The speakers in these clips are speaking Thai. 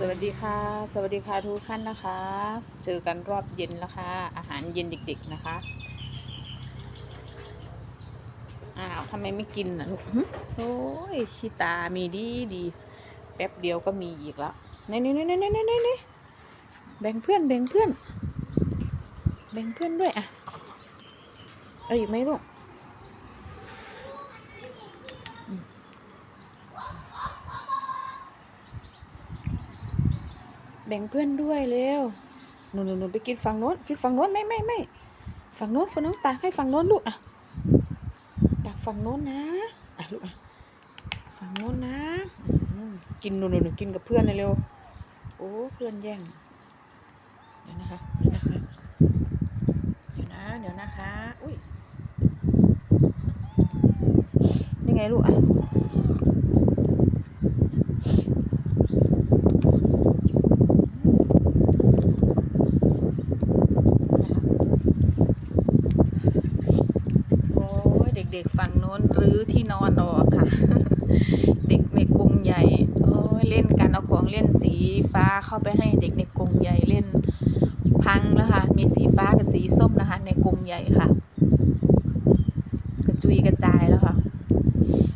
สวัสดีค่ะ สวัสดีค่ะทุกท่านนะคะ เจอกันรอบเย็นแล้วค่ะอาหารเย็นเด็กๆนะคะอ้าวทำไมไม่กินน่ะลูกหึโอ้ยขี้ตามีดีดีแป๊บเดียวก็มีอีกแล้วนี่นี่นี่นี่นี่นี่นี่แบ่งเพื่อนแบ่งเพื่อน แบ่งเพื่อนด้วยอะเอาอีกไหมลูก แบ่งเพื่อนด้วยเร็วหนูหนูหนูไปกินฝั่งโน้นกินฝั่งโน้นไม่ไม่ไม่ฝั่งโน้นฝั่งน้นตักให้ฝั่งโน้นลูกอะตักฝั่งโน้นนะอะลูกอะฝั่งโน้นนะกินหนูหนูหนูกินกับเพื่อนเลยเร็วโอ้เพื่อนแย่งเดี๋ยวนะคะเดี๋ยวนะคะเดี๋ยวนะเดี๋ยวนะคะอุ้ยนี่ไงลูกอะ โอ้ยเด็กๆฝั่งโน้นรื้อที่นอนออกค่ะ เด็กในกรงใหญ่ โอ้ เล่นกันเอาของเล่นสีฟ้าเข้าไปให้เด็กในกรงใหญ่เล่นพังแล้วค่ะ มีสีฟ้ากับสีส้มนะคะ ในกรงใหญ่ค่ะ กระจุยกระจายแล้วค่ะ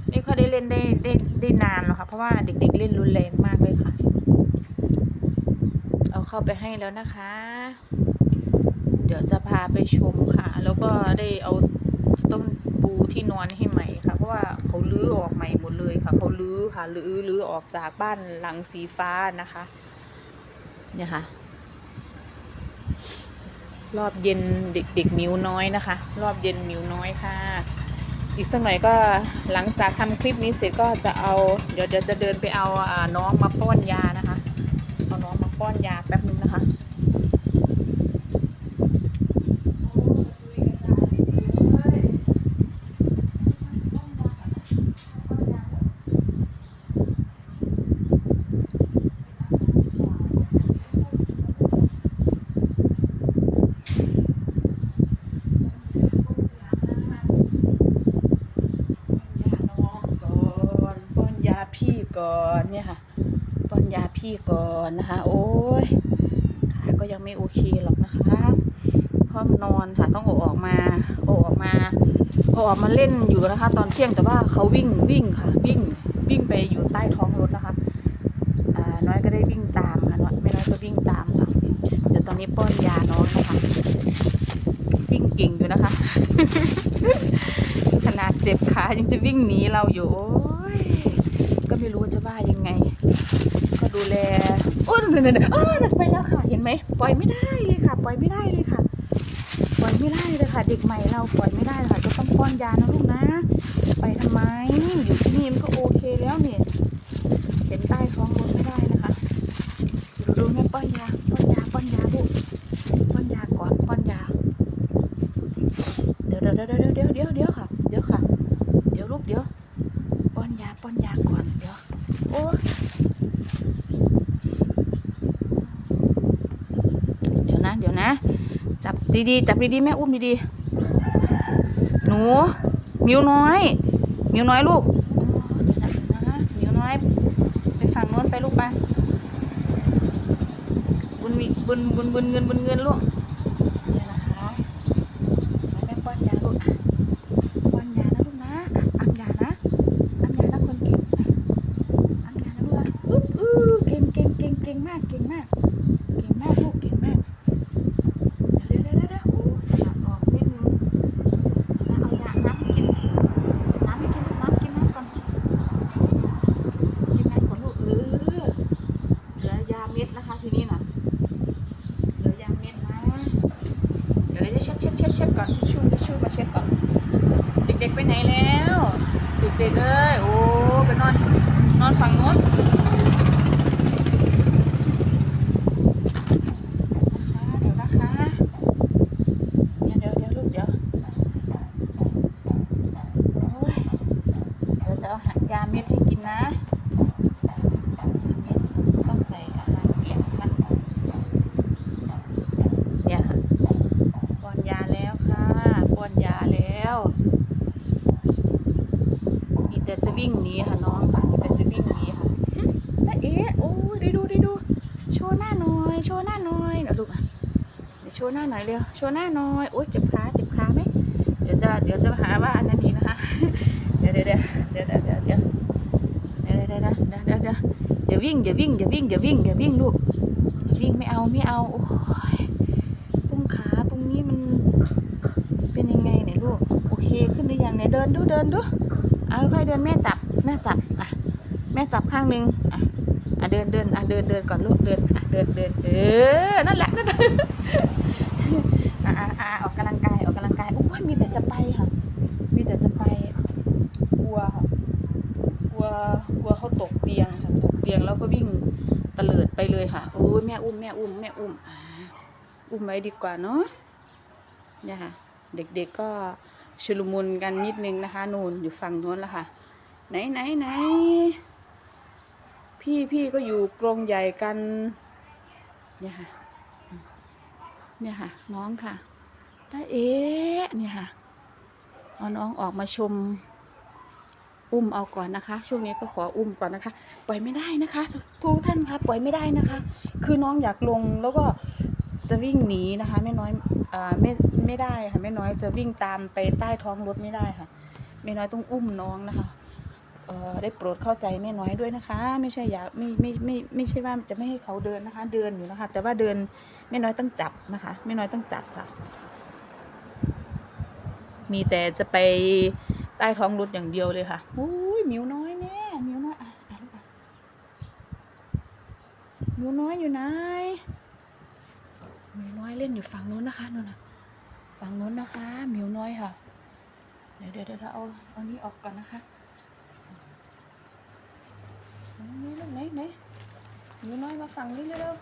ไม่ค่อยได้เล่นได้ได้ได้นานหรอกค่ะ เพราะว่าเด็ก ๆ เล่นรุนแรงมากเลยค่ะ เอาเข้าไปให้แล้วนะคะ เดี๋ยวจะพาไปชมค่ะ แล้วก็ได้เอา ต้นปูที่นอนให้ใหม่ค่ะ เพราะว่าเขาลื้อออกใหม่หมดเลยค่ะเขาลื้อค่ะลื้อลื้อออกจากบ้านหลังสีฟ้านะคะ เนี่ยค่ะ รอบเย็นเด็กเด็กมิวน้อยนะคะ รอบเย็นมิวน้อยค่ะ อีกสักหน่อยก็หลังจากทำคลิปนี้เสร็จก็จะเอา เดี๋ยวเดี๋ยวจะเดินไปเอาอ่าน้องมาป้อนยานะคะ เอาน้องมาป้อนยาแป๊บนึงนะคะ ยาน้องก่อนป้อนยาพี่ ก่อนเนี่ยค่ะป้อนยาพี่ก่อนนะคะ โอ้ยขาก็ยังไม่โอเคหรอกนะคะเพราะมันนอนค่ะ ต้องเอออกมาเอออกมาเอออกมาเล่นอยู่นะคะ ตอนเที่ยงแต่ว่าเขาวิ่งวิ่งค่ะ วิ่งวิ่งไปอยู่ใต้ท้องรถนะคะอ่าน้อยก็ได้วิ่งตามค่ะน้อยไม่น้อยก็วิ่งตามค่ะเดี๋ยวตอนนี้ป้อนยาน้องนะคะวิ่งเก่งอยู่นะคะ ขนาดเจ็บขายังจะวิ่งหนีเราอยู่โอ้ย ไม่รู้จะว่ายังไง ก็ดูแลโอ้ดี๋ยวเดี๋ยวเดินอ้าวไปแล้วค่ะ เห็นไหมปล่อยไม่ได้เลยค่ะ ปล่อยไม่ได้เลยค่ะ ปล่อยไม่ได้เลยค่ะ เด็กใหม่เราปล่อยไม่ได้ค่ะจะต้องป้อนยานะลูกนะ ไปทำไมอยู่ที่นี่มันก็โอเคแล้วเนี่ย เห็นใต้ท้องรถไม่ได้นะคะดูดูแม่ป้อนยา ป้อนยา ป้อนยาลูก ป้อนยาก่อน ป้อนยา เดี๋ยวเดี๋ยวเดี๋ยวเดี๋ยวเดี๋ยวเดี๋ยวค่ะ เดี๋ยวค่ะ เดี๋ยวลูกเดี๋ยว ป้อนยาก่อนเดี๋ยวโอ้เดี๋ยวนะ เดี๋ยวนะ จับดีๆ จับดีๆ แม่อุ้มดีๆ หนู มิวน้อย มิวน้อยลูกโอ้เดี๋ยวนะนะมิวน้อย ไปฝั่งโน้นไปลูกไป บุญบุญบุญบุญเงินบุญเงินลูกเดี๋ยวนะคะแม่ป้อนยาลูกอะป้อนยานะลูกนะอะอ้ำยานะอ้ำยานะคนเก่งอะอ้ำยานะลูกนะอึ๊บอื้อเก่งเก่งเก่งเก่งมากเก่งมาก เก่งมากลูกเก่งมาก เดี๋ยวเดี๋ยวเดี๋ยวเดี๋ยวโอ้สลับออกนิดนึงแล้วเอายาน้ำให้กิน น้ำให้กินลูกน้ำกินน้ำก่อน กินน้ำก่อนลูกเออเหลือยาเม็ดนะคะทีนี้นะเหลือยาเม็ดนะ เดี๋ยวเราจะเช็ดเช็ดเช็ดเช็ดก่อนทิชชู่ทิชชู่มาเช็ดก่อน เด็กๆ ไปไหนแล้วเด็กๆเอ้ย โอ้ไปนอน นอนฝั่งโน้นนะคะเดี๋ยวนะคะ เดี๋ยวเดี๋ยวเดี๋ยวลูกเดี๋ยวโอ้ยเดี๋ยวจะเอาหายาเม็ดให้กินนะยาเม็ดต้องใส่อาหารเปียกมันเนี่ยค่ะป้อนยาแล้วค่ะป้อนยาแล้วมีแต่จะ วิ่งหนี้ค่ะน้องค่ะแต่จะวิ่งหนี้ค่ะแต่เอ๊ะโอ้ยได้ดูได้ดู โชว์หน้าหน่อยเดี๋ยวลูอะเดี๋ยวโชว์หน้าหน่อยเร็วโชว์หน้าหน่อยโอ๊ยเจ็บขาเจ็บขาไหมเดี๋ยวจะเดี๋ยวจะหาว่าอันนั้นนี้นะคะเดี๋ยวเดี๋ยวเดี๋ยวเดี๋ยวเดี๋ยวเดี๋ยวเดี๋ยวเดี๋ยวเดี๋ยวเดี๋ยวเดี๋ยวเดี๋ยวอย่าวิ่งอย่าวิ่งอย่าวิ่งอย่าวิ่งอย่าวิ่งลูกอย่าวิ่งไม่เอาไม่เอาโอ้ยตรงขาตรงนี้มันเป็นยังไงเนี่ยลูกโอเคขึ้นหรือยังไหนเดินดูเดินดู อาค่อยๆเดินแม่จับแม่จับอะแม่จับข้างหนึงอะอะเดินเดินอะเดินเดินก่อนลูกเดินอะเดินเดินเออนั่นแหละนั่นแหละอะอะอออกกำลังกายออกกำลังกายโอ้ยมีแต่จะไปค่ะ มีแต่จะไปกลัวค่ะกลัวกลัวเขาตกเตียงค่ะตกเตียงแล้วก็วิ่งตะเลิดไปเลยค่ะโอ้ยแม่อุ้มแม่อุ้มแม่อุ้มอุ้มไว้ดีกว่าเนาะเนี่ยค่ะ เด็กๆก็ ชุลมุนกันนิดนึงนะคะ นูนอยู่ฝั่งโน้นแล้วค่ะ ไหนไหนไหนพี่พี่ก็อยู่กรงใหญ่กัน เนี่ยค่ะ เนี่ยค่ะ น้องค่ะตาเอ๊ะเนี่ยค่ะเอาน้องออกมาชม อุ้มเอาก่อนนะคะ ช่วงนี้ก็ขออุ้มก่อนนะคะ ปล่อยไม่ได้นะคะทุกทุกท่านคะปล่อยไม่ได้นะคะ คือน้องอยากลงแล้วก็ จะวิ่งหนีนะคะแม่น้อยอ่าไม่ไม่ได้ค่ะแม่น้อยจะวิ่งตามไปใต้ท้องรถไม่ได้ค่ะแม่น้อยต้องอุ้มน้องนะคะเอ่อได้โปรดเข้าใจแม่น้อยด้วยนะคะ ไม่ใช่อยากไม่ไม่ไม่ไม่ใช่ว่าจะไม่ให้เขาเดินนะคะ เดินอยู่นะคะ แต่ว่าเดินแม่น้อยต้องจับนะคะแม่น้อยต้องจับค่ะ มีแต่จะไปใต้ท้องรถอย่างเดียวเลยค่ะอุ้ยมิวน้อยแม่มิวน้อยอะมิวน้อยอยู่ไหน หมิวน้อยเล่นอยู่ฝั่งนู้นนะคะนู่นน่ะฝั่งนู้นนะคะหมิวน้อยค่ะ เดี๋ยวเดี๋ยวเราเอาเอานี้ออกก่อนนะคะนี่ลูกไหนไหนหมิวน้อยมาฝั่งนี้เร็ว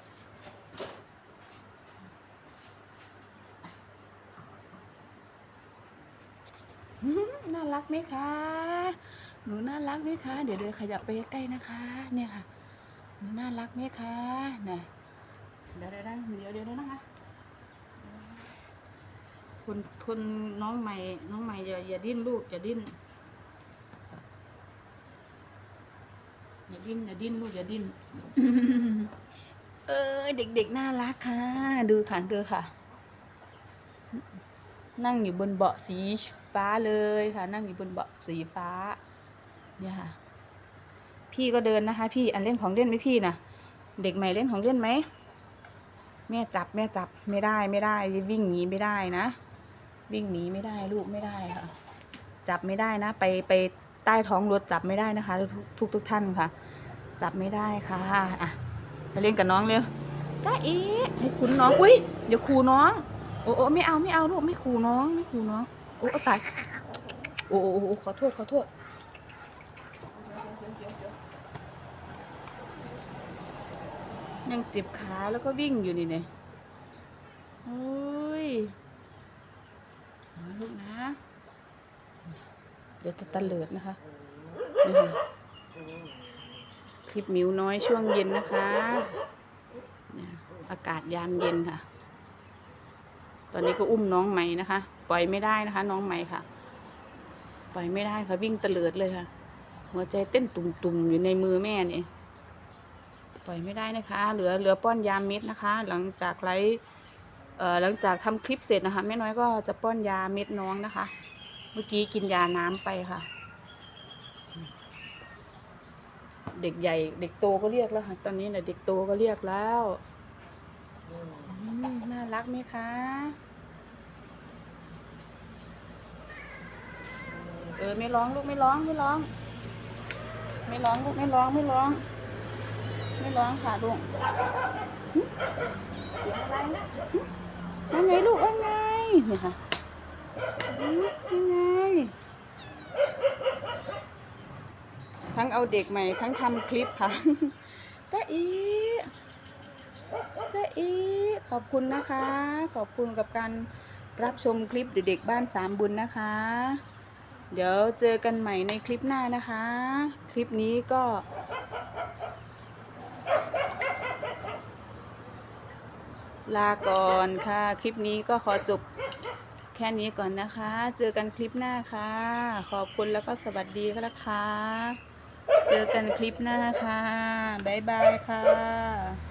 น่ารักไหมคะ หนูน่ารักไหมคะ เดี๋ยวเดินขยับไปใกล้ๆนะคะ เนี่ยค่ะ หนูน่ารักไหมคะน่ะ เดี๋ยวเดี๋ยวเดี๋ยวเดี๋ยวเดี๋ยวนะคะคุณคุณน้องใหม่ น้องใหม่อย่าอย่าดิ้นลูกอย่าดิ้นอย่าดิ้นอย่าดิ้นลูกอย่าดิ้นเออเด็กๆน่ารักค่ะ ดูค่ะดูค่ะ นั่งอยู่บนเบาะสีฟ้าเลยค่ะ นั่งอยู่บนเบาะสีฟ้า เนี่ยค่ะ พี่ก็เดินนะคะ พี่อันเล่นของเล่นไหมพี่นะเด็กใหม่เล่นของเล่นไหม แม่จับแม่จับไม่ได้ไม่ได้วิ่งหนีไม่ได้นะ วิ่งหนีไม่ได้ลูกไม่ได้ค่ะ จับไม่ได้นะ ไปไปใต้ท้องรถจับไม่ได้นะคะ ทุกทุกทุกท่านค่ะ จับไม่ได้ค่ะอะไปเล่นกับน้องเร็วจ้าอีให้คุณน้องอุ้ยเดี๋ยวคูน้องโอ้โอ้ไม่เอาไม่เอาลูกไม่ขู่น้องไม่ขู่น้องโอ้ตายโอ้โอ้ขอโทษขอโทษ ยังเจ็บขาแล้วก็วิ่งอยู่นี่เนี่ยโอ้ยเอาลูกนะ เดี๋ยวจะตะเลิดนะคะนี่ค่ะคลิปมิวน้อยช่วงเย็นนะคะ อากาศยามเย็นค่ะ ตอนนี้ก็อุ้มน้องใหม่นะคะ ปล่อยไม่ได้นะคะ น้องใหม่ค่ะ ปล่อยไม่ได้ค่ะวิ่งตะเลิดเลยค่ะ หัวใจเต้นตุ่มๆอยู่ในมือแม่นี่ ปล่อยไม่ได้นะคะ เหลือเหลือป้อนยาเม็ดนะคะ หลังจากไลฟ์เอ่อหลังจากทำคลิปเสร็จนะคะแม่น้อยก็จะป้อนยาเม็ดน้องนะคะ เมื่อกี้กินยาน้ำไปค่ะ เด็กใหญ่ เด็กโตก็เรียกแล้วค่ะ ตอนนี้เนะเด็กโตก็เรียกแล้วน่ารักไหมคะเออไม่ร้องลูกไม่ร้องไม่ร้อง ไม่ร้องลูกไม่ร้องไม่ร้อง ไม่ร้องค่ะลูกหึเสียงอะไรนะหึว่าไงลูกว่าไงเนี่ยค่ะหึว่าไงทั้งเอาเด็กใหม่ทั้งทำคลิปค่ะจ้าอีจ้าอีขอบคุณนะคะ ขอบคุณกับการรับชมคลิปเด็กๆบ้านสามบุญนะคะ เดี๋ยวเจอกันใหม่ในคลิปหน้านะคะ คลิปนี้ก็ ลาก่อนค่ะ คลิปนี้ก็ขอจบแค่นี้ก่อนนะคะ เจอกันคลิปหน้าค่ะ ขอบคุณแล้วก็สวัสดีค่ะนะคะเจอกันคลิปหน้าค่ะ บ๊ายบายค่ะ